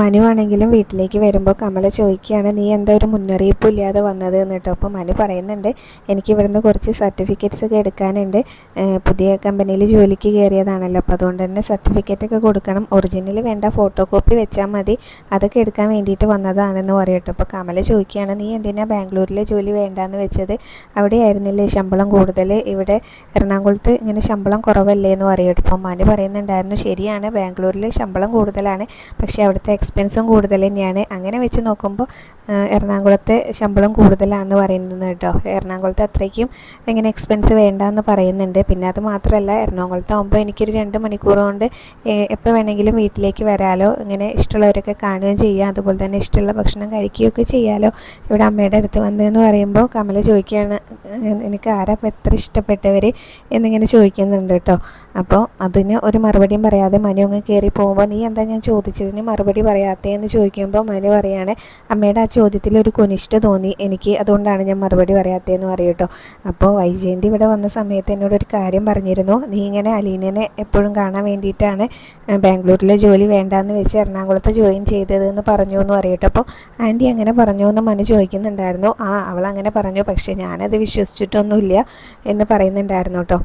മനു ആണെങ്കിലും വീട്ടിലേക്ക് വരുമ്പോൾ കമല ചോദിക്കുകയാണ് നീ എന്താ ഒരു മുന്നറിയിപ്പ് ഇല്ലാതെ വന്നത്? എന്നിട്ട് അപ്പോൾ മനു പറയുന്നുണ്ട് എനിക്ക് ഇവിടുന്ന് കുറച്ച് സർട്ടിഫിക്കറ്റ്സ് ഒക്കെ എടുക്കാനുണ്ട്. പുതിയ കമ്പനിയിൽ ജോലിക്ക് കയറിയതാണല്ലോ. അപ്പോൾ അതുകൊണ്ട് തന്നെ സർട്ടിഫിക്കറ്റ് ഒക്കെ കൊടുക്കണം. ഒറിജിനൽ വേണ്ട ഫോട്ടോ കോപ്പി വെച്ചാൽ മതി. അതൊക്കെ എടുക്കാൻ വേണ്ടിയിട്ട് വന്നതാണെന്ന് പറയട്ടോ അപ്പോൾ കമല ചോദിക്കുകയാണ് നീ എന്തിനാ ബാംഗ്ലൂരിലെ ജോലി വേണ്ടാന്ന് വെച്ചത്? അവിടെ ആയിരുന്നില്ലേ ശമ്പളം കൂടുതൽ ഇവിടെ എറണാകുളത്ത് ഇങ്ങനെ ശമ്പളം കുറവല്ലേ? എന്ന് പറയട്ടോ അപ്പോൾ മനു പറയുന്നുണ്ടായിരുന്നു ശരിയാണ് ബാംഗ്ലൂരിൽ ശമ്പളം കൂടുതലാണ്. പക്ഷേ അവിടുത്തെ എക്സ്പെൻസും കൂടുതൽ തന്നെയാണ്. അങ്ങനെ വെച്ച് നോക്കുമ്പോൾ എറണാകുളത്തെ ശമ്പളം കൂടുതലാണെന്ന് പറയുന്നത് കേട്ടോ. എറണാകുളത്തെ അത്രയ്ക്കും ഇങ്ങനെ എക്സ്പെൻസ് വേണ്ട എന്ന് പറയുന്നുണ്ട്. പിന്നെ അത് മാത്രമല്ല എറണാകുളത്ത് ആകുമ്പോൾ എനിക്കൊരു രണ്ട് മണിക്കൂർ കൊണ്ട് എപ്പോൾ വേണമെങ്കിലും വീട്ടിലേക്ക് വരാലോ ഇങ്ങനെ ഇഷ്ടമുള്ളവരൊക്കെ കാണുകയും ചെയ്യാം. അതുപോലെ തന്നെ ഇഷ്ടമുള്ള ഭക്ഷണം കഴിക്കുകയൊക്കെ ചെയ്യാലോ. ഇവിടെ അമ്മയുടെ അടുത്ത് വന്നതെന്ന് പറയുമ്പോൾ കമല ചോദിക്കുകയാണ് എനിക്ക് ആരാ ഇപ്പം എത്ര ഇഷ്ടപ്പെട്ടവർ എന്നിങ്ങനെ ചോദിക്കുന്നുണ്ട് കേട്ടോ. അപ്പോൾ അതിന് ഒരു മറുപടിയും പറയാതെ മനു അങ്ങ് കയറി പോകുമ്പോൾ നീ എന്താ ഞാൻ ചോദിച്ചതിന് മറുപടി പറയാത്തതെന്ന് ചോദിക്കുമ്പോൾ മനു പറയാണ് അമ്മയുടെ ആ ചോദ്യത്തിൽ ഒരു കുനിഷ്ഠ തോന്നി. എനിക്ക് അതുകൊണ്ടാണ് ഞാൻ മറുപടി പറയാത്തതെന്ന് പറയും കേട്ടോ അപ്പോൾ വൈജയന്തി ഇവിടെ വന്ന സമയത്ത് എന്നോട് ഒരു കാര്യം പറഞ്ഞിരുന്നു. നീ ഇങ്ങനെ അലീനനെ എപ്പോഴും കാണാൻ വേണ്ടിയിട്ടാണ് ബാംഗ്ലൂരിലെ ജോലി വേണ്ടാന്ന് വെച്ച് എറണാകുളത്ത് ജോയിൻ ചെയ്തതെന്ന് പറഞ്ഞു എന്ന് പറയട്ടെ അപ്പോൾ ആന്റി അങ്ങനെ പറഞ്ഞു എന്ന് മനു ചോദിക്കുന്നുണ്ടായിരുന്നു. ആ അവൾ അങ്ങനെ പറഞ്ഞു. പക്ഷേ ഞാനത് വിശ്വസിച്ചിട്ടൊന്നുമില്ല എന്ന് പറയുന്നുണ്ടായിരുന്നു കേട്ടോ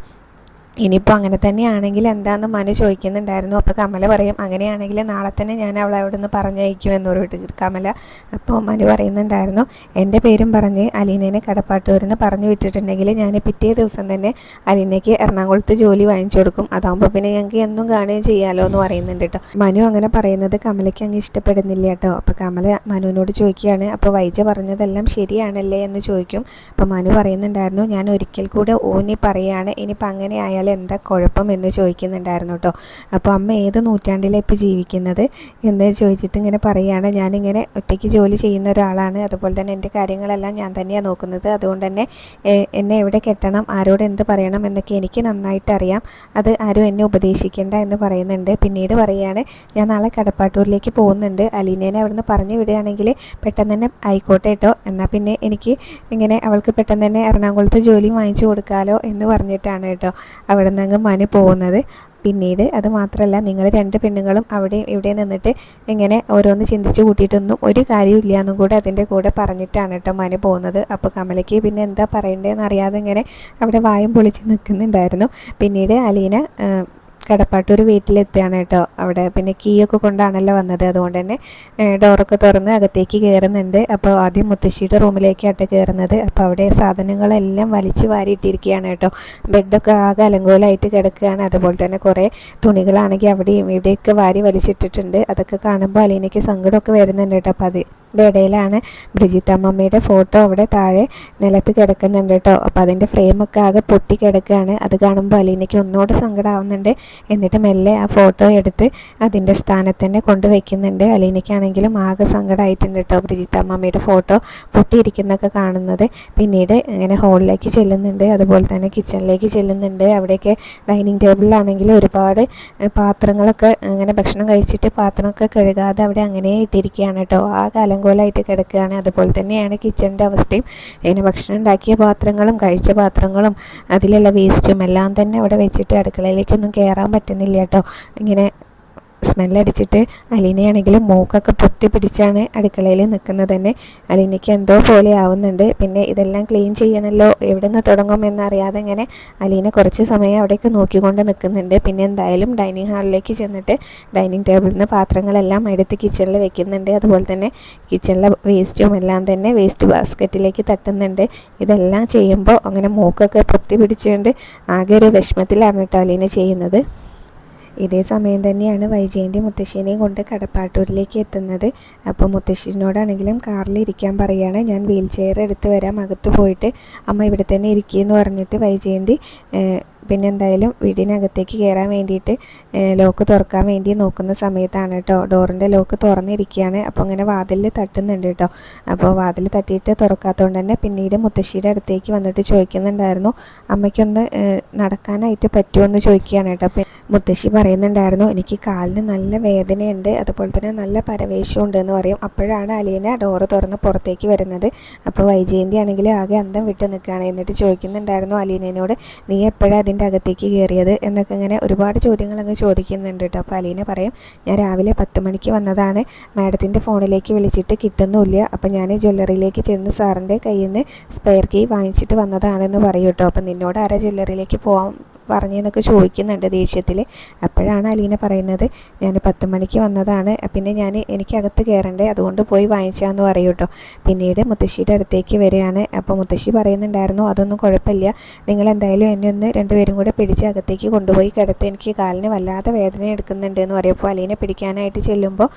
ഇനിയിപ്പോൾ അങ്ങനെ തന്നെയാണെങ്കിൽ എന്താണെന്ന് മനു ചോദിക്കുന്നുണ്ടായിരുന്നു. അപ്പോൾ കമല പറയും അങ്ങനെയാണെങ്കിൽ നാളെ തന്നെ ഞാൻ അവളെ അവിടെ നിന്ന് പറഞ്ഞയക്കും എന്ന് പറഞ്ഞിട്ട് കമല അപ്പോൾ മനു പറയുന്നുണ്ടായിരുന്നു എന്റെ പേരും പറഞ്ഞ് അലീനേനെ കടപ്പാട്ടൂരിന്ന് പറഞ്ഞു വിട്ടിട്ടുണ്ടെങ്കിൽ ഞാൻ പിറ്റേ ദിവസം തന്നെ അലീനയ്ക്ക് എറണാകുളത്ത് ജോലി വാങ്ങിച്ചു കൊടുക്കും. അതാകുമ്പോൾ പിന്നെ ഞങ്ങൾക്ക് എന്നും കാണുകയും ചെയ്യാമല്ലോ എന്ന് പറയുന്നുണ്ട് കേട്ടോ. മനു അങ്ങനെ പറയുന്നത് കമലയ്ക്ക് അങ്ങ് ഇഷ്ടപ്പെടുന്നില്ല കേട്ടോ. അപ്പോൾ കമല മനുവിനോട് ചോദിക്കുകയാണ് അപ്പോൾ വൈജ പറഞ്ഞതെല്ലാം ശരിയാണല്ലേ? എന്ന് ചോദിക്കും. അപ്പോൾ മനു പറയുന്നുണ്ടായിരുന്നു ഞാൻ ഒരിക്കൽ കൂടെ ഊന്നി പറയുകയാണ് ഇനിയിപ്പോൾ അങ്ങനെ എന്താ കുഴപ്പം എന്ന് ചോദിക്കുന്നുണ്ടായിരുന്നു കേട്ടോ. അപ്പോൾ അമ്മ ഏത് നൂറ്റാണ്ടിലാണ് ഇപ്പോൾ ജീവിക്കുന്നത് എന്ന് ചോദിച്ചിട്ട് ഇങ്ങനെ പറയുകയാണ്. ഞാനിങ്ങനെ ഒറ്റയ്ക്ക് ജോലി ചെയ്യുന്ന ഒരാളാണ്. അതുപോലെ തന്നെ എന്റെ കാര്യങ്ങളെല്ലാം ഞാൻ തന്നെയാണ് നോക്കുന്നത്. അതുകൊണ്ട് തന്നെ എന്നെ എവിടെ കെട്ടണം ആരോട് എന്ത് പറയണം എന്നൊക്കെ എനിക്ക് നന്നായിട്ട് അറിയാം. അത് ആരും എന്നെ ഉപദേശിക്കേണ്ട എന്ന് പറയുന്നുണ്ട്. പിന്നീട് പറയുകയാണ് ഞാൻ നാളെ കടപ്പാട്ടൂരിലേക്ക് പോകുന്നുണ്ട്. അലീനേനെ അവിടുന്ന് പറഞ്ഞു വിടുകയാണെങ്കിൽ പെട്ടെന്ന് തന്നെ ആയിക്കോട്ടെ കേട്ടോ. എന്നാൽ പിന്നെ എനിക്ക് ഇങ്ങനെ അവൾക്ക് പെട്ടെന്ന് തന്നെ എറണാകുളത്ത് ജോലി വാങ്ങിച്ചു കൊടുക്കാമല്ലോ എന്ന് പറഞ്ഞിട്ടാണ് കേട്ടോ അവിടെ നിന്ന് മനു പോകുന്നത്. പിന്നീട് അത് മാത്രമല്ല നിങ്ങൾ രണ്ട് പെണ്ണുങ്ങളും അവിടെ ഇവിടെ നിന്നിട്ട് ഇങ്ങനെ ഓരോന്ന് ചിന്തിച്ച് കൂട്ടിയിട്ടൊന്നും ഒരു കാര്യമില്ല എന്നും കൂടെ അതിന്റെ കൂടെ പറഞ്ഞിട്ടാണ് കേട്ടോ മനു പോകുന്നത്. അപ്പോൾ കമലയ്ക്ക് പിന്നെ എന്താ പറയണ്ടതെന്ന് അറിയാതെ ഇങ്ങനെ അവിടെ വായും പൊളിച്ച് നിൽക്കുന്നുണ്ടായിരുന്നു. പിന്നീട് അലീന കടപ്പാട്ടൂർ വീട്ടിലെത്തുകയാണ് കേട്ടോ. അവിടെ പിന്നെ കീയൊക്കെ കൊണ്ടാണല്ലോ വന്നത്. അതുകൊണ്ട് തന്നെ ഡോറൊക്കെ തുറന്ന് അകത്തേക്ക് കയറുന്നുണ്ട് അപ്പോൾ ആദ്യം മുത്തശ്ശിയുടെ റൂമിലേക്കായിട്ട് കയറുന്നത് അപ്പോൾ അവിടെ സാധനങ്ങളെല്ലാം വലിച്ചു വാരിയിട്ടിരിക്കുകയാണ് കേട്ടോ. ബെഡൊക്കെ ആകെ അലങ്കോലായിട്ട് കിടക്കുകയാണ്. അതുപോലെ തന്നെ കുറേ തുണികളാണെങ്കിൽ അവിടെയും ഇവിടെയൊക്കെ വാരി വലിച്ചിട്ടിട്ടുണ്ട്. അതൊക്കെ കാണുമ്പോൾ അലീനയ്ക്ക് സങ്കടമൊക്കെ വരുന്നുണ്ട് കേട്ടോ. അപ്പോൾ അത് ഇടയിലാണ് ബ്രിജിത്ത് അമ്മമ്മയുടെ ഫോട്ടോ അവിടെ താഴെ നിലത്ത് കിടക്കുന്നുണ്ട് കേട്ടോ. അപ്പോൾ അതിന്റെ ഫ്രെയിമൊക്കെ ആകെ പൊട്ടി കിടക്കുകയാണ്. അത് കാണുമ്പോൾ അലീനയ്ക്ക് ഒന്നുകൂടെ സങ്കടമാവുന്നുണ്ട് എന്നിട്ട് മെല്ലെ ആ ഫോട്ടോ എടുത്ത് അതിന്റെ സ്ഥാനത്ത് തന്നെ കൊണ്ടുവയ്ക്കുന്നുണ്ട്. അലീനയ്ക്കാണെങ്കിലും ആകെ സങ്കടമായിട്ടുണ്ട് കേട്ടോ ബ്രിജിത്ത് അമ്മമ്മയുടെ ഫോട്ടോ പൊട്ടിയിരിക്കുന്നൊക്കെ കാണുന്നത്. പിന്നീട് ഇങ്ങനെ ഹോളിലേക്ക് ചെല്ലുന്നുണ്ട്. അതുപോലെ തന്നെ കിച്ചണിലേക്ക് ചെല്ലുന്നുണ്ട്. അവിടെയൊക്കെ ഡൈനിങ് ടേബിളിലാണെങ്കിൽ ഒരുപാട് പാത്രങ്ങളൊക്കെ അങ്ങനെ ഭക്ഷണം കഴിച്ചിട്ട് പാത്രമൊക്കെ കഴുകാതെ അവിടെ അങ്ങനെ ഇട്ടിരിക്കുകയാണ് കേട്ടോ ആകെ അലങ്കോലമായിട്ട് കിടക്കുകയാണ്. അതുപോലെ തന്നെയാണ് കിച്ചണിന്റെ അവസ്ഥയും. അതിന് ഭക്ഷണം ഉണ്ടാക്കിയ പാത്രങ്ങളും കഴിച്ച പാത്രങ്ങളും അതിലുള്ള വേസ്റ്റും എല്ലാം തന്നെ അവിടെ വെച്ചിട്ട് അടുക്കളയിലേക്കൊന്നും കയറാൻ പറ്റുന്നില്ല കേട്ടോ. ഇങ്ങനെ സ്മെല്ലടിച്ചിട്ട് അലീനയാണെങ്കിലും മൂക്കൊക്കെ പൊത്തി പിടിച്ചാണ് അടുക്കളയിൽ നിൽക്കുന്നത് തന്നെ. അലീനയ്ക്ക് എന്തോ പോലെ ആവുന്നുണ്ട്. പിന്നെ ഇതെല്ലാം ക്ലീൻ ചെയ്യണമല്ലോ എവിടെ നിന്ന് തുടങ്ങും എന്നറിയാതെ ഇങ്ങനെ അലീന കുറച്ച് സമയം അവിടേക്ക് നോക്കിക്കൊണ്ട് നിൽക്കുന്നുണ്ട്. പിന്നെ എന്തായാലും ഡൈനിങ് ഹാളിലേക്ക് ചെന്നിട്ട് ഡൈനിങ് ടേബിളിൽ നിന്ന് പാത്രങ്ങളെല്ലാം എടുത്ത് കിച്ചണിൽ വെക്കുന്നുണ്ട്. അതുപോലെ തന്നെ കിച്ചണിലെ വേസ്റ്റും എല്ലാം തന്നെ വേസ്റ്റ് ബാസ്ക്കറ്റിലേക്ക് തട്ടുന്നുണ്ട്. ഇതെല്ലാം ചെയ്യുമ്പോൾ അങ്ങനെ മൂക്കൊക്കെ പൊത്തി പിടിച്ചുകൊണ്ട് ആകെ ഒരു വിഷമത്തിലാണ് കേട്ടോ അലീന ചെയ്യുന്നത്. ഇതേ സമയം തന്നെയാണ് വൈജയന്തി മുത്തശ്ശിനെയും കൊണ്ട് കടപ്പാട്ടൂരിലേക്ക് എത്തുന്നത്. അപ്പോൾ മുത്തശ്ശിനോടാണെങ്കിലും കാറിൽ ഇരിക്കാൻ പറയുകയാണ് ഞാൻ വീൽ ചെയർ എടുത്ത് വരാം അകത്ത് പോയിട്ട് അമ്മ ഇവിടെ തന്നെ ഇരിക്കുകയെന്ന് പറഞ്ഞിട്ട് വൈജയന്തി പിന്നെ എന്തായാലും വീടിനകത്തേക്ക് കയറാൻ വേണ്ടിയിട്ട് ലോക്ക് തുറക്കാൻ വേണ്ടി നോക്കുന്ന സമയത്താണ് കേട്ടോ ഡോറിന്റെ ലോക്ക് തുറന്നിരിക്കുകയാണ്. അപ്പോൾ അങ്ങനെ വാതിലിൽ തട്ടുന്നുണ്ട് കേട്ടോ അപ്പോൾ വാതിൽ തട്ടിയിട്ട് തുറക്കാത്തതുകൊണ്ട് തന്നെ പിന്നീട് മുത്തശ്ശിയുടെ അടുത്തേക്ക് വന്നിട്ട് ചോദിക്കുന്നുണ്ടായിരുന്നു അമ്മയ്ക്കൊന്ന് നടക്കാനായിട്ട് പറ്റുമോ എന്ന് ചോദിക്കുകയാണ് കേട്ടോ അപ്പം മുത്തശ്ശി പറയുന്നുണ്ടായിരുന്നു എനിക്ക് കാലിന് നല്ല വേദനയുണ്ട് അതുപോലെ തന്നെ നല്ല പരവേശം ഉണ്ട് എന്ന് പറയും. അപ്പോഴാണ് അലീന ഡോറ് തുറന്ന് പുറത്തേക്ക് വരുന്നത്. അപ്പോൾ വൈജയന്തി ആണെങ്കിൽ ആകെ അന്തം വിട്ട് നിൽക്കുകയാണ് എന്നിട്ട് ചോദിക്കുന്നുണ്ടായിരുന്നു അലീനയോട് നീ എപ്പോഴാണ് വീടിന്റെ അകത്തേക്ക് കയറിയത് എന്നൊക്കെ ഇങ്ങനെ ഒരുപാട് ചോദ്യങ്ങൾ അങ്ങ് ചോദിക്കുന്നുണ്ട് കേട്ടോ. അപ്പോൾ അലീന പറയും ഞാൻ രാവിലെ പത്ത് മണിക്ക് വന്നതാണ്. മാഡത്തിന്റെ ഫോണിലേക്ക് വിളിച്ചിട്ട് കിട്ടുന്നുമില്ല. അപ്പോൾ ഞാൻ ജ്വല്ലറിയിലേക്ക് ചെന്ന് സാറിന്റെ കയ്യിൽ നിന്ന് സ്പെയർ കീ വാങ്ങിച്ചിട്ട് വന്നതാണെന്ന് പറയും കേട്ടോ. അപ്പോൾ നിന്നോട് ആരാ ജ്വല്ലറിയിലേക്ക് പോകാൻ പറഞ്ഞെന്നൊക്കെ ചോദിക്കുന്നുണ്ട് ദേഷ്യത്തിൽ അപ്പോഴാണ് അലീന പറയുന്നത് ഞാൻ പത്ത് മണിക്ക് വന്നതാണ്. പിന്നെ ഞാൻ എനിക്കകത്ത് കയറണ്ടേ അതുകൊണ്ട് പോയി വാങ്ങിച്ചാന്ന് പറയും കേട്ടോ പിന്നീട് മുത്തശ്ശിയുടെ അടുത്തേക്ക് വരികയാണ്. അപ്പോൾ മുത്തശ്ശി പറയുന്നുണ്ടായിരുന്നു അതൊന്നും കുഴപ്പമില്ല. നിങ്ങൾ എന്തായാലും എന്നെ ഒന്ന് രണ്ടുപേരും കൂടെ പിടിച്ച് അകത്തേക്ക് കൊണ്ടുപോയി കിടത്ത്. എനിക്ക് കാലിന് വല്ലാതെ വേദന എടുക്കുന്നുണ്ട് എന്ന് പറയുമ്പോൾ അലീനെ പിടിക്കാനായിട്ട് ചെല്ലുമ്പോൾ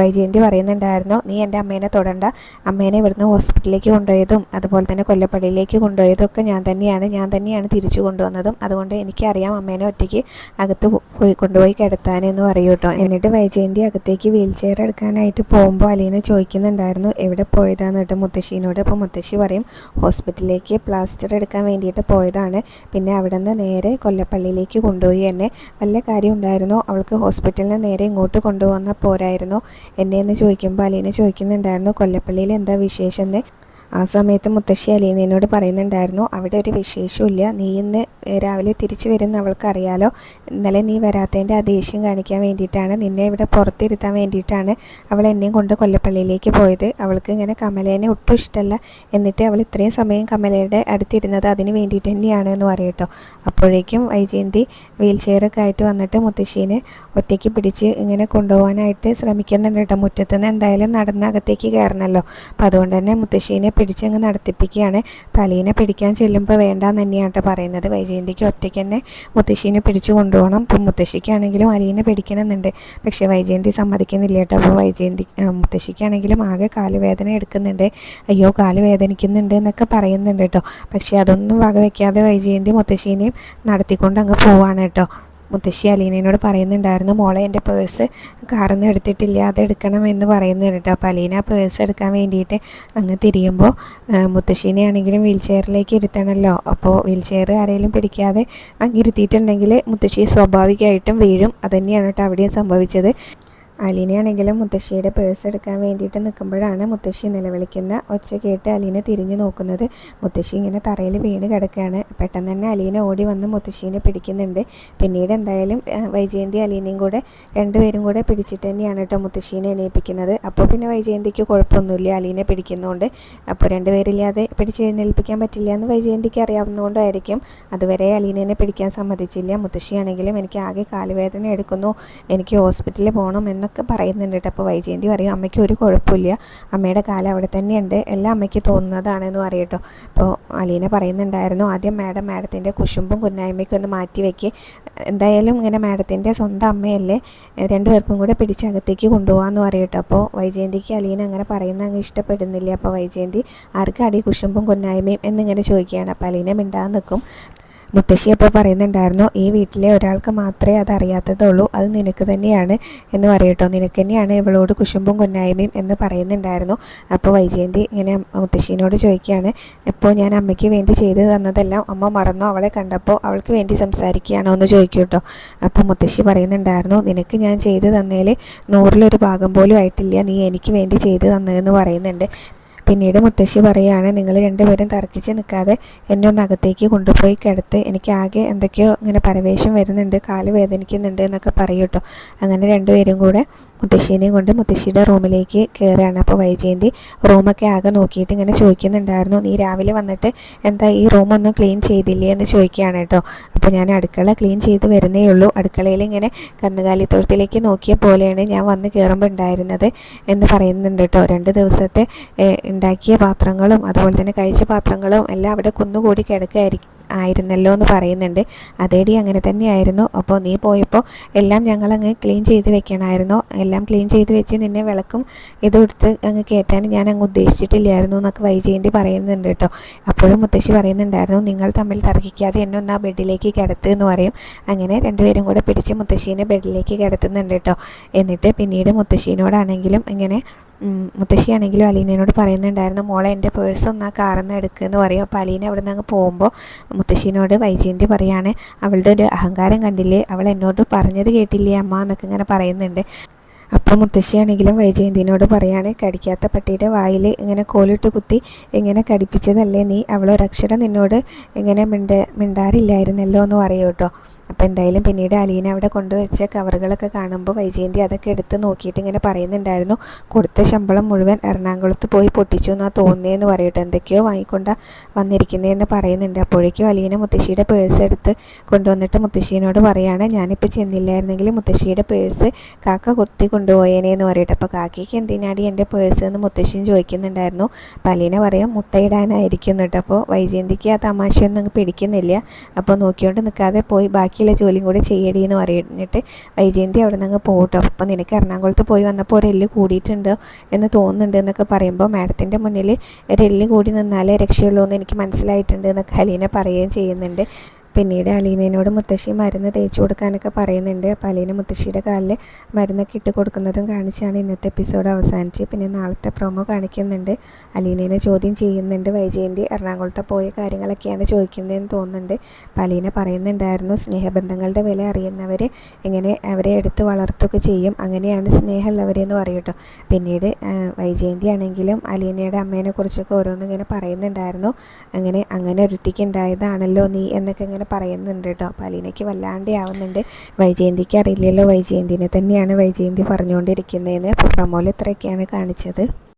വൈജയന്തി പറയുന്നുണ്ടായിരുന്നു നീ എന്റെ അമ്മേനെ തൊടണ്ട. അമ്മേനെ ഇവിടുന്ന് ഹോസ്പിറ്റലിലേക്ക് കൊണ്ടുപോയതും അതുപോലെ തന്നെ കൊല്ലപ്പള്ളിയിലേക്ക് കൊണ്ടുപോയതും ഒക്കെ ഞാൻ തന്നെയാണ്. ഞാൻ തന്നെയാണ് തിരിച്ചു കൊണ്ടുവന്നതും. അതുകൊണ്ട് എനിക്കറിയാം അമ്മേനെ ഒറ്റയ്ക്ക് അകത്ത് പോയി കൊണ്ടുപോയി കിടത്താനെന്ന് പറയൂ കേട്ടോ എന്നിട്ട് വൈജയന്തി അകത്തേക്ക് വീൽ ചെയർ എടുക്കാനായിട്ട് പോകുമ്പോൾ അലീന ചോദിക്കുന്നുണ്ടായിരുന്നു എവിടെ പോയതാന്ന് കേട്ടോ മുത്തശ്ശീനോട്. അപ്പോൾ മുത്തശ്ശി പറയും ഹോസ്പിറ്റലിലേക്ക് പ്ലാസ്റ്റർ എടുക്കാൻ വേണ്ടിയിട്ട് പോയതാണ്. പിന്നെ അവിടെ നിന്ന് നേരെ കൊല്ലപ്പള്ളിയിലേക്ക് കൊണ്ടുപോയി എന്നെ. വല്ല കാര്യം ഉണ്ടായിരുന്നോ? അവൾക്ക് ഹോസ്പിറ്റലിന് നേരെ ഇങ്ങോട്ട് കൊണ്ടുവന്ന പോരായിരുന്നു? എന്നെ എന്ന് ചോദിക്കുമ്പോൾ അലീന ചോദിക്കുന്നുണ്ടായിരുന്നു കൊല്ലപ്പള്ളിയിൽ എന്താ വിശേഷം എന്ന്? ആ സമയത്ത് മുത്തശ്ശി അലീനയോട് പറയുന്നുണ്ടായിരുന്നു അവിടെ ഒരു വിശേഷമില്ല നീ ഇന്ന് രാവിലെ തിരിച്ചു വരുന്ന അവൾക്കറിയാലോ. ഇന്നലെ നീ വരാത്തതിന്റെ ആ ദേഷ്യം കാണിക്കാൻ വേണ്ടിയിട്ടാണ് നിന്നെ ഇവിടെ പുറത്തിരുത്താൻ വേണ്ടിയിട്ടാണ് അവൾ എന്നെയും കൊണ്ട് കൊല്ലപ്പള്ളിയിലേക്ക് പോയത്. അവൾക്ക് ഇങ്ങനെ കമലേനെ ഒട്ടും ഇഷ്ടമല്ല എന്നിട്ട് അവൾ ഇത്രയും സമയം കമലയുടെ അടുത്തിരുന്നത് അതിന് വേണ്ടിയിട്ട് തന്നെയാണ് എന്ന് പറയട്ടോ അപ്പോഴേക്കും വൈജയന്തി വീൽ ചെയറൊക്കെ ആയിട്ട് വന്നിട്ട് മുത്തശ്ശീനെ ഒറ്റയ്ക്ക് പിടിച്ച് ഇങ്ങനെ കൊണ്ടുപോകാനായിട്ട് ശ്രമിക്കുന്നുണ്ട് കേട്ടോ. മുറ്റത്തുനിന്ന് എന്തായാലും നടന്നകത്തേക്ക് കയറണമല്ലോ അപ്പോൾ അതുകൊണ്ട് തന്നെ മുത്തശ്ശീനെ പിടിച്ചങ്ങ് നടത്തിപ്പിക്കുകയാണ്. പലീനെ പിടിക്കാൻ ചെല്ലുമ്പോൾ വേണ്ടാന്ന് തന്നെയാണ് കേട്ടോ പറയുന്നത്. വൈജയന്തിക്ക് ഒറ്റയ്ക്ക് തന്നെ മുത്തശ്ശീനെ പിടിച്ചു കൊണ്ടുപോകണം. ഇപ്പം മുത്തശ്ശിക്കാണെങ്കിലും അലീനെ പിടിക്കണമെന്നുണ്ട്. പക്ഷേ വൈജയന്തി സമ്മതിക്കുന്നില്ല കേട്ടോ. അപ്പോൾ വൈജയന്തി മുത്തശ്ശിക്കാണെങ്കിലും ആകെ കാലുവേദന എടുക്കുന്നുണ്ട്. അയ്യോ കാൽ വേദനിക്കുന്നുണ്ട് എന്നൊക്കെ പറയുന്നുണ്ട് കേട്ടോ. പക്ഷേ അതൊന്നും വകവയ്ക്കാതെ വൈജയന്തി മുത്തശ്ശീനെയും നടത്തിക്കൊണ്ട് അങ്ങ് പോവാണ് കേട്ടോ. മുത്തശ്ശി അലീനയോട് പറയുന്നുണ്ടായിരുന്നു മോളെ എന്റെ പേഴ്സ് കാറിൽ നിന്ന് എടുത്തിട്ടില്ല അത് എടുക്കണം എന്ന് പറയുന്നുണ്ട് കേട്ടോ. അപ്പോൾ അലീന പേഴ്സ് എടുക്കാൻ വേണ്ടിയിട്ട് അങ്ങ് തിരിയുമ്പോൾ മുത്തശ്ശീനെ ആണെങ്കിലും വീൽ ചെയറിലേക്ക് ഇരുത്തണമല്ലോ അപ്പോൾ വീൽ ചെയർ ആരെങ്കിലും പിടിക്കാതെ അങ്ങ് ഇരുത്തിയിട്ടുണ്ടെങ്കിൽ മുത്തശ്ശി സ്വാഭാവികമായിട്ടും വീഴും. അതുതന്നെയാണ് കേട്ടോ അവിടെയും സംഭവിച്ചത്. അലീനയാണെങ്കിലും മുത്തശ്ശിയുടെ പേഴ്സ് എടുക്കാൻ വേണ്ടിയിട്ട് നിൽക്കുമ്പോഴാണ് മുത്തശ്ശി നിലവിളിക്കുന്ന ഒച്ച കേട്ട് അലീന തിരിഞ്ഞു നോക്കുന്നത്. മുത്തശ്ശി ഇങ്ങനെ തറയിൽ വീണ് കിടക്കുകയാണ്. പെട്ടെന്ന് തന്നെ അലീന ഓടി വന്ന് മുത്തശ്ശീനെ പിടിക്കുന്നുണ്ട്. പിന്നീട് എന്തായാലും വൈജയന്തി അലീനയും കൂടെ രണ്ടുപേരും കൂടെ പിടിച്ചിട്ട് തന്നെയാണ് കേട്ടോ മുത്തശ്ശീനെ എണീപ്പിക്കുന്നത്. അപ്പോൾ പിന്നെ വൈജയന്തിക്ക് കുഴപ്പമൊന്നുമില്ല. അലീനെ പിടിക്കുന്നതുകൊണ്ട് അപ്പോൾ രണ്ടുപേരില്ലാതെ പിടിച്ച് എഴുന്നേൽപ്പിക്കാൻ പറ്റില്ല എന്ന് വൈജയന്തിക്ക് അറിയാവുന്നതുകൊണ്ടായിരിക്കും. അതുവരെ അലീനനെ പിടിക്കാൻ സമ്മതിച്ചില്ല. മുത്തശ്ശിയാണെങ്കിലും എനിക്ക് ആകെ കാലുവേദന എടുക്കുന്നു. എനിക്ക് ഹോസ്പിറ്റലിൽ പോകണം എന്ന് എന്നൊക്കെ പറയുന്നുണ്ട് കേട്ടോ. അപ്പോൾ വൈജയന്തി പറയും അമ്മയ്ക്ക് ഒരു കുഴപ്പമില്ല. അമ്മയുടെ കാലം അവിടെ തന്നെയുണ്ട്. എല്ലാം അമ്മയ്ക്ക് തോന്നുന്നതാണെന്ന് പറയട്ടോ അപ്പോൾ അലീന പറയുന്നുണ്ടായിരുന്നു ആദ്യം മാഡം മാഡത്തിന്റെ കുശുമ്പും കുന്നായ്മയ്ക്കും ഒന്ന് മാറ്റി വയ്ക്കുക എന്തായാലും ഇങ്ങനെ മാഡത്തിന്റെ സ്വന്തം അമ്മയല്ലേ രണ്ടുപേർക്കും കൂടെ പിടിച്ചകത്തേക്ക് കൊണ്ടുപോകാമെന്ന് പറയട്ടോ അപ്പോൾ വൈജയന്തിക്ക് അലീന അങ്ങനെ പറയുന്ന അങ്ങ് ഇഷ്ടപ്പെടുന്നില്ല. അപ്പോൾ വൈജയന്തി ആർക്കാടി കുശുമ്പും കുന്നായ്മയും? എന്നിങ്ങനെ ചോദിക്കുകയാണ്. അപ്പോൾ അലീന മിണ്ടാതെ നിൽക്കും. മുത്തശ്ശി അപ്പോൾ പറയുന്നുണ്ടായിരുന്നു ഈ വീട്ടിലെ ഒരാൾക്ക് മാത്രമേ അത് അറിയാത്തതുള്ളൂ അത് നിനക്ക് തന്നെയാണ് എന്ന് പറയട്ടോ നിനക്ക് തന്നെയാണ് ഇവളോട് കുശുമ്പും കുന്നായ്മയും എന്ന് പറയുന്നുണ്ടായിരുന്നു. അപ്പോൾ വൈജയന്തി ഇങ്ങനെ മുത്തശ്ശീനോട് ചോദിക്കുകയാണ് ഇപ്പോൾ ഞാൻ അമ്മയ്ക്ക് വേണ്ടി ചെയ്തു തന്നതെല്ലാം അമ്മ മറന്നോ? അവളെ കണ്ടപ്പോൾ അവൾക്ക് വേണ്ടി സംസാരിക്കുകയാണോ എന്ന് ചോദിക്കും കേട്ടോ. അപ്പോൾ മുത്തശ്ശി പറയുന്നുണ്ടായിരുന്നു നിനക്ക് ഞാൻ ചെയ്തു തന്നതിൽ നൂറിലൊരു ഭാഗം പോലും ആയിട്ടില്ല. നീ എനിക്ക് വേണ്ടി ചെയ്തു തന്നതെന്ന് പറയുന്നുണ്ട്. പിന്നീട് മുത്തശ്ശി പറയുകയാണ് നിങ്ങൾ രണ്ടുപേരും തർക്കിച്ച് നിൽക്കാതെ എന്നെ ഒന്ന് അകത്തേക്ക് കൊണ്ടുപോയി കിടത്ത്. എനിക്ക് ആകെ എന്തൊക്കെയോ ഇങ്ങനെ പരവേശം വരുന്നുണ്ട് കാൽ വേദനിക്കുന്നുണ്ട് എന്നൊക്കെ പറയൂട്ടോ അങ്ങനെ രണ്ടുപേരും കൂടെ മുത്തശ്ശീനെയും കൊണ്ട് മുത്തശ്ശിയുടെ റൂമിലേക്ക് കയറുകയാണ് അപ്പോൾ വൈജയന്തി റൂമൊക്കെ ആകെ നോക്കിയിട്ട് ഇങ്ങനെ ചോദിക്കുന്നുണ്ടായിരുന്നു നീ രാവിലെ വന്നിട്ട് എന്താ ഈ റൂമൊന്നും ക്ലീൻ ചെയ്തില്ലേ? എന്ന് ചോദിക്കുകയാണ് കേട്ടോ. അപ്പോൾ ഞാൻ അടുക്കള ക്ലീൻ ചെയ്ത് വരുന്നേ ഉള്ളൂ. അടുക്കളയിൽ ഇങ്ങനെ കന്നുകാലിത്തൊഴുത്തിലേക്ക് നോക്കിയ പോലെയാണ് ഞാൻ വന്ന് കയറുമ്പോൾ ഉണ്ടായിരുന്നത് എന്ന് പറയുന്നുണ്ട് കേട്ടോ. രണ്ട് ദിവസത്തെ ഉണ്ടാക്കിയ പാത്രങ്ങളും അതുപോലെ തന്നെ കഴിച്ച പാത്രങ്ങളും എല്ലാം അവിടെ കുന്നുകൂടി കിടക്കുകയായിരിക്കും ആയിരുന്നല്ലോ എന്ന് പറയുന്നുണ്ട്. അതേടി അങ്ങനെ തന്നെയായിരുന്നു. അപ്പോൾ നീ പോയപ്പോൾ എല്ലാം ഞങ്ങളങ്ങ് ക്ലീൻ ചെയ്ത് വെക്കണമായിരുന്നു. എല്ലാം ക്ലീൻ ചെയ്ത് വെച്ച് നിന്നെ വിളക്കും ഇതും എടുത്ത് അങ്ങ് കയറ്റാൻ ഞാൻ അങ്ങ് ഉദ്ദേശിച്ചിട്ടില്ലായിരുന്നു എന്നൊക്കെ വൈജയന്തി പറയുന്നുണ്ട് കേട്ടോ. അപ്പോഴും മുത്തശ്ശി പറയുന്നുണ്ടായിരുന്നു നിങ്ങൾ തമ്മിൽ തർക്കിക്കാതെ എന്നെ ഒന്ന് ആ ബെഡിലേക്ക് കിടത്ത് എന്ന് പറയും. അങ്ങനെ രണ്ടുപേരും കൂടെ പിടിച്ച് മുത്തശ്ശീനെ ബെഡിലേക്ക് കിടത്തുന്നുണ്ട് കേട്ടോ. എന്നിട്ട് പിന്നീട് മുത്തശ്ശീനോടാണെങ്കിലും ഇങ്ങനെ മുത്തശ്ശിയാണെങ്കിലും അലീനയോട് പറയുന്നുണ്ടായിരുന്നു മോളെ എന്റെ പേഴ്സ് ഒന്ന് ആ കാറിൽ നിന്ന് എടുക്കുമെന്ന് പറയും. അപ്പോൾ അലീന അവിടെ നിന്ന് അങ്ങ് പോകുമ്പോൾ മുത്തശ്ശീനോട് വൈജയന്തി പറയാണ് അവളുടെ ഒരു അഹങ്കാരം കണ്ടില്ലേ? അവൾ എന്നോട് പറഞ്ഞത് കേട്ടില്ലേ അമ്മ? എന്നൊക്കെ ഇങ്ങനെ പറയുന്നുണ്ട്. അപ്പോൾ മുത്തശ്ശിയാണെങ്കിലും വൈജയന്തിനോട് പറയാണ് കടിക്കാത്ത പട്ടിയുടെ വായിൽ ഇങ്ങനെ കോലിട്ട് കുത്തി ഇങ്ങനെ കടിപ്പിച്ചതല്ലേ നീ? അവളൊരക്ഷരം നിന്നോട് ഇങ്ങനെ മിണ്ട മിണ്ടാറില്ലായിരുന്നല്ലോ എന്ന് പറയൂ കേട്ടോ. അപ്പോൾ എന്തായാലും പിന്നീട് അലീന അവിടെ കൊണ്ടുവച്ച കവറുകളൊക്കെ കാണുമ്പോൾ വൈജയന്തി അതൊക്കെ എടുത്ത് നോക്കിയിട്ട് ഇങ്ങനെ പറയുന്നുണ്ടായിരുന്നു. കൊടുത്ത ശമ്പളം മുഴുവൻ എറണാകുളത്ത് പോയി പൊട്ടിച്ചു എന്നാ തോന്നിയെന്ന് പറയട്ടെ. എന്തൊക്കെയോ വാങ്ങിക്കൊണ്ട വന്നിരിക്കുന്നതെന്ന് പറയുന്നുണ്ട്. അപ്പോഴേക്കും അലീന മുത്തശ്ശിയുടെ പേഴ്സ് എടുത്ത് കൊണ്ടുവന്നിട്ട് മുത്തശ്ശീനോട് പറയാണ് ഞാനിപ്പോൾ ചെന്നില്ലായിരുന്നെങ്കിൽ മുത്തശ്ശിയുടെ പേഴ്സ് കാക്ക കൊത്തി കൊണ്ടുപോയേനേന്ന് പറയട്ടെ. അപ്പോൾ കാക്കയ്ക്ക് എന്തിനാടി എന്റെ പേഴ്സ്? എന്ന് മുത്തശ്ശിയും ചോദിക്കുന്നുണ്ടായിരുന്നു. അപ്പോൾ അലീന പറയും മുട്ടയിടാനായിരിക്കും കേട്ടോ അപ്പോൾ വൈജയന്തിക്ക് ആ തമാശയൊന്നും പിടിക്കുന്നില്ല. അപ്പോൾ നോക്കിക്കൊണ്ട് നിൽക്കാതെ പോയി. ബാക്കി ബാക്കിയുള്ള ജോലിയും കൂടി ചെയ്യടി എന്ന് പറഞ്ഞിട്ട് വൈജയന്തി അവിടെ നിന്ന് അങ്ങ് പോകട്ടോ അപ്പം നിനക്ക് എറണാകുളത്ത് പോയി വന്നപ്പോൾ ഒരു എല്ല് കൂടിയിട്ടുണ്ട് എന്ന് തോന്നുന്നുണ്ട് എന്നൊക്കെ പറയുമ്പോൾ മാഡത്തിന്റെ മുന്നിൽ ഒരു എല്ല് കൂടി നിന്നാലേ രക്ഷയുള്ളൂ എന്ന് എനിക്ക് മനസ്സിലായിട്ടുണ്ട് എന്നൊക്കെ ഹലീന പറയുകയും ചെയ്യുന്നുണ്ട്. പിന്നീട് അലീനയോട് മുത്തശ്ശി മരുന്ന് തേച്ച് കൊടുക്കാനൊക്കെ പറയുന്നുണ്ട്. അപ്പോൾ അലീന മുത്തശ്ശിയുടെ കാലിൽ മരുന്നൊക്കെ ഇട്ട് കൊടുക്കുന്നതും കാണിച്ചാണ് ഇന്നത്തെ എപ്പിസോഡ് അവസാനിച്ച് പിന്നെ നാളത്തെ പ്രൊമോ കാണിക്കുന്നുണ്ട്. അലീനേനെ ചോദ്യം ചെയ്യുന്നുണ്ട്. വൈജയന്തി എറണാകുളത്തെ പോയ കാര്യങ്ങളൊക്കെയാണ് ചോദിക്കുന്നതെന്ന് തോന്നുന്നുണ്ട്. അപ്പോൾ അലീന പറയുന്നുണ്ടായിരുന്നു സ്നേഹബന്ധങ്ങളുടെ വില അറിയുന്നവർ എങ്ങനെ അവരെ എടുത്ത് വളർത്തുകയൊക്കെ ചെയ്യും. അങ്ങനെയാണ് സ്നേഹമുള്ളവരെന്ന് പറയും കേട്ടോ. പിന്നീട് വൈജയന്തി ആണെങ്കിലും അലീനയുടെ അമ്മേനെ കുറിച്ചൊക്കെ ഓരോന്നിങ്ങനെ പറയുന്നുണ്ടായിരുന്നു. അങ്ങനെ അങ്ങനെ ഒരുത്തിക്ക് ഉണ്ടായതാണല്ലോ നീ എന്നൊക്കെ ഇങ്ങനെ പറയുന്നുണ്ട് കേട്ടോ അപ്പോൾ അലീനയ്ക്ക് വല്ലാണ്ട് ആവുന്നുണ്ട്. വൈജയന്തിക്ക് അറിയില്ലല്ലോ. വൈജയന്തിനെ തന്നെയാണ് വൈജയന്തി പറഞ്ഞുകൊണ്ടിരിക്കുന്നതെന്ന്. അപ്പോൾ പ്രമോൽ ഇത്രയൊക്കെയാണ് കാണിച്ചത്?